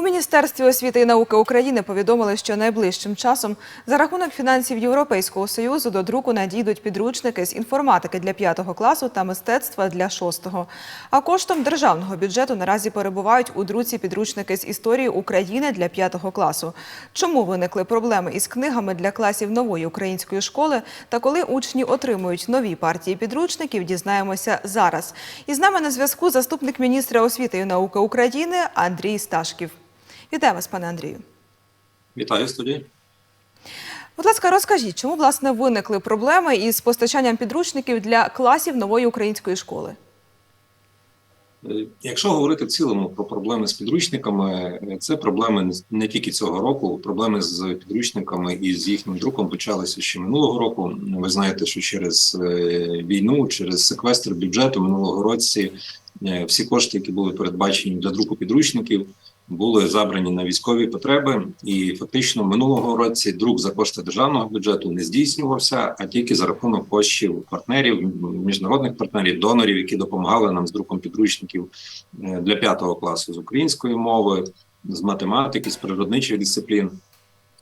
У Міністерстві освіти і науки України повідомили, що найближчим часом за рахунок фінансів Європейського союзу до друку надійдуть підручники з інформатики для 5 класу та мистецтва для 6. А коштом державного бюджету наразі перебувають у друці підручники з історії України для 5 класу. Чому виникли проблеми із книгами для класів нової української школи та коли учні отримують нові партії підручників, дізнаємося зараз. І з нами на зв'язку заступник міністра освіти і науки України Андрій Сташків. Вітаю вас, пане Андрію. Вітаю студії. Будь ласка, розкажіть, чому власне виникли проблеми із постачанням підручників для класів нової української школи? Е, Якщо говорити в цілому про проблеми з підручниками, е, це проблеми не- тільки цього року. Проблеми з підручниками і з їхнім друком почалися ще минулого року. Ви знаєте, що через е, війну, через секвестр бюджету минулого році всі кошти, які були передбачені для друку підручників, були забрані на військові потреби, і фактично минулого році друк за кошти державного бюджету не здійснювався, а тільки за рахунок коштів партнерів, міжнародних партнерів, донорів, які допомагали нам з друком підручників е, для п'ятого класу з української мови, з математики, з природничих дисциплін.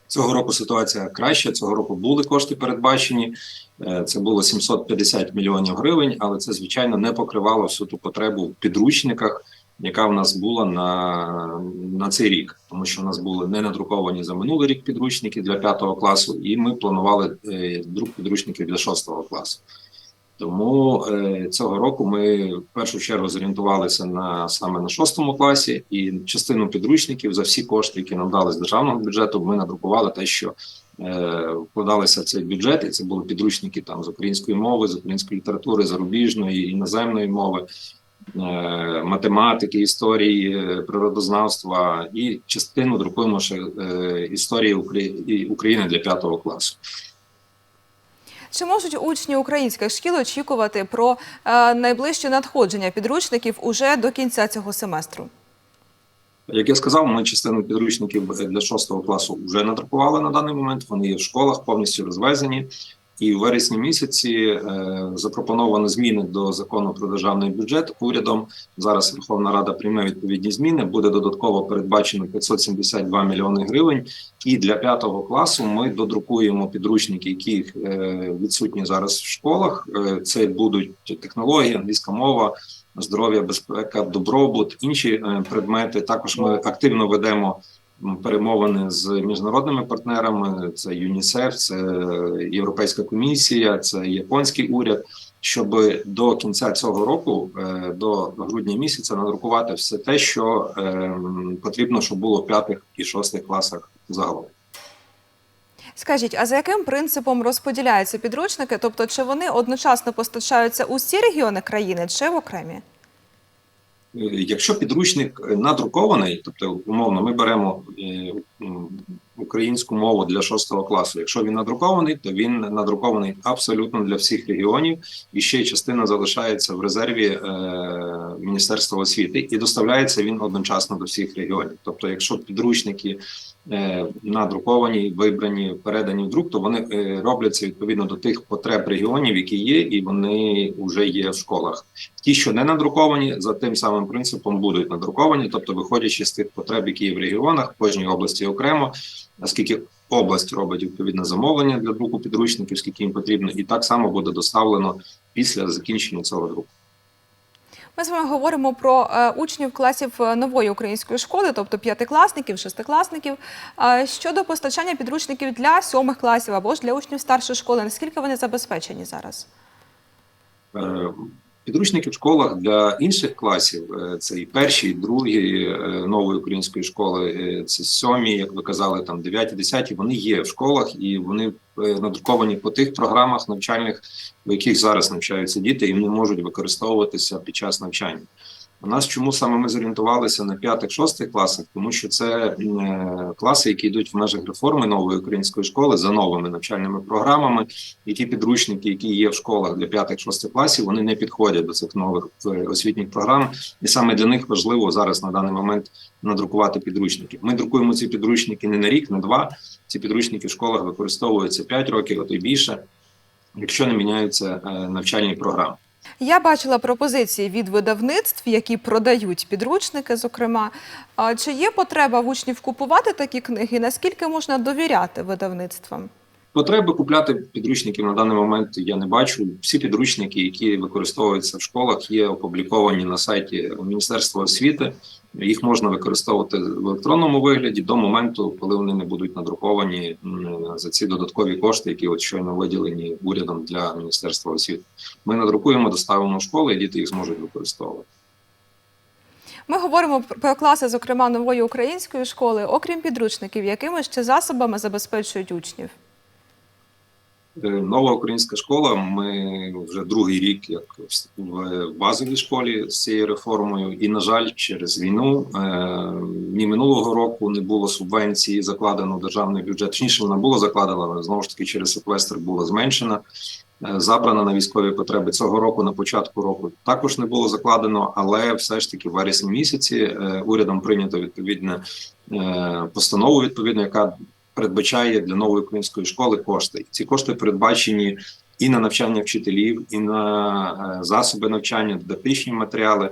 Цього року ситуація краща. Цього року були кошти передбачені. Е, Це було 750 мільйонів гривень, але це звичайно не покривало всю ту потребу в підручниках, яка в нас була на, на цей рік, тому що в нас були не надруковані за минулий рік підручники для п'ятого класу, і ми планували е, друк підручників для шостого класу. Тому е, цього року ми в першу чергу зорієнтувалися на саме на шостому класі, і частину підручників за всі кошти, які нам дали з державного бюджету, ми надрукували те, що е, вкладалися в цей бюджет, і це були підручники там з української мови, з української літератури, зарубіжної, іноземної мови, математики, історії, е, природознавства, і частину друкуємо ще е, історії України для п'ятого класу. Чи можуть учні українських шкіл очікувати про е, найближче надходження підручників уже до кінця цього семестру? Як я сказав, ми частину підручників для шостого класу вже надрукували на даний момент. Вони є в школах повністю розвезені. І в вересні місяці е, запропоновані зміни до закону про державний бюджет урядом. Зараз Верховна Рада прийме відповідні зміни. Буде додатково передбачено 572 мільйони гривень. І для п'ятого класу ми додрукуємо підручники, які е, відсутні зараз в школах. Е, Це будуть технології, англійська мова, здоров'я, безпека, добробут, інші е, предмети. Також ми активно ведемо перемовини з міжнародними партнерами. Це ЮНІСЕФ, це Європейська комісія, це японський уряд. Щоб до кінця цього року, е, до грудня місяця, надрукувати все те, що е, потрібно, щоб було в п'ятих і шостих класах загалом. Скажіть, а за яким принципом розподіляються підручники? Тобто, чи вони одночасно постачаються у всі регіони країни, чи в окремі? Е, Якщо підручник е, надрукований, тобто умовно, ми беремо е, українську мову для шостого класу. Якщо він надрукований, то він надрукований абсолютно для всіх регіонів, і ще частина залишається в резерві Міністерства освіти, і доставляється він одночасно до всіх регіонів. Тобто, якщо підручники надруковані, вибрані, передані в друк, то вони е, робляться відповідно до тих потреб регіонів, які є, і вони вже є в школах. Ті, що не надруковані, за тим самим принципом будуть надруковані, тобто виходячи з тих потреб, які є в регіонах, в кожній області окремо, оскільки область робить відповідне замовлення для друку підручників, скільки їм потрібно, і так само буде доставлено після закінчення цього друку. Ми з вами говоримо про е, учнів класів е, нової української школи, тобто п'ятикласників, шестикласників. Щодо постачання підручників для сьомих класів або ж для учнів старшої школи, наскільки вони забезпечені зараз? Підручники в школах для інших класів е, це і перші, і другі е, нової української школи, е, це сьомі, як ви казали, там дев'яті, десяті. Вони є в школах і вони надруковані по тих програмах навчальних, в яких зараз навчаються діти, і вони можуть використовуватися під час навчання. У нас чому саме ми зорієнтувалися на п'ятих-шостих класах, тому що це е, класи, які йдуть в межах реформи нової української школи за новими навчальними програмами, і ті підручники, які є в школах для п'ятих-шостих класів, вони не підходять до цих нових е, освітніх програм, і саме для них важливо зараз на даний момент надрукувати підручники. Ми друкуємо ці підручники не на рік, не два. Ці підручники в школах використовуються 5 років, а то й більше, якщо не міняються е, навчальні програми. Я бачила пропозиції від видавництв, які продають підручники, зокрема. Чи є потреба в учнів купувати такі книги? Наскільки можна довіряти видавництвам? Потреби купляти підручників на даний момент я не бачу. Всі підручники, які використовуються в школах, є опубліковані на сайті Міністерства освіти. Їх можна використовувати в електронному вигляді до моменту, коли вони не будуть надруковані за ці додаткові кошти, які от щойно виділені урядом для Міністерства освіти. Ми надрукуємо, доставимо в школи, і діти їх зможуть використовувати. Ми говоримо про класи, зокрема нової української школи, окрім підручників, якими ще засобами забезпечують учнів. Е, Нова українська школа. Ми вже другий рік, як в базовій школі з цією реформою, і на жаль, через війну е, ні минулого року не було субвенції закладено в державний бюджет. Точніше, вона була закладена, але знову ж таки через секвестр була зменшена. е, Забрана на військові потреби цього року на початку року також не було закладено, але все ж таки в вересні місяці урядом прийнято відповідне постанову, відповідно, яка передбачає для нової української школи кошти. Ці кошти передбачені і на навчання вчителів, і на е, засоби навчання, дидактичні матеріали.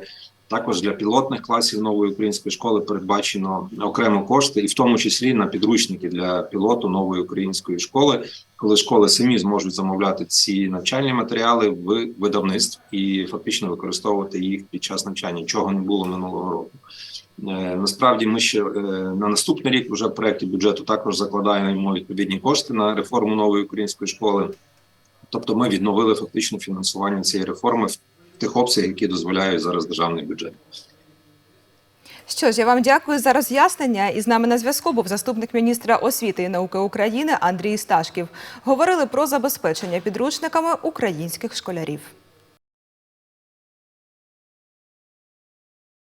Також для пілотних класів нової української школи передбачено окремо кошти, і в тому числі на підручники для пілоту нової української школи, коли школи самі зможуть замовляти ці навчальні матеріали в видавництв і фактично використовувати їх під час навчання, чого не було минулого року. Е, Насправді, ми ще е, на наступний рік вже в проєкті бюджету також закладаємо відповідні кошти на реформу нової української школи. Тобто, ми відновили фактично фінансування цієї реформи в тих обсягах, які дозволяє зараз державний бюджет. Що ж, я вам дякую за роз'яснення. І з нами на зв'язку був заступник міністра освіти і науки України Андрій Сташків. Говорили про забезпечення підручниками українських школярів.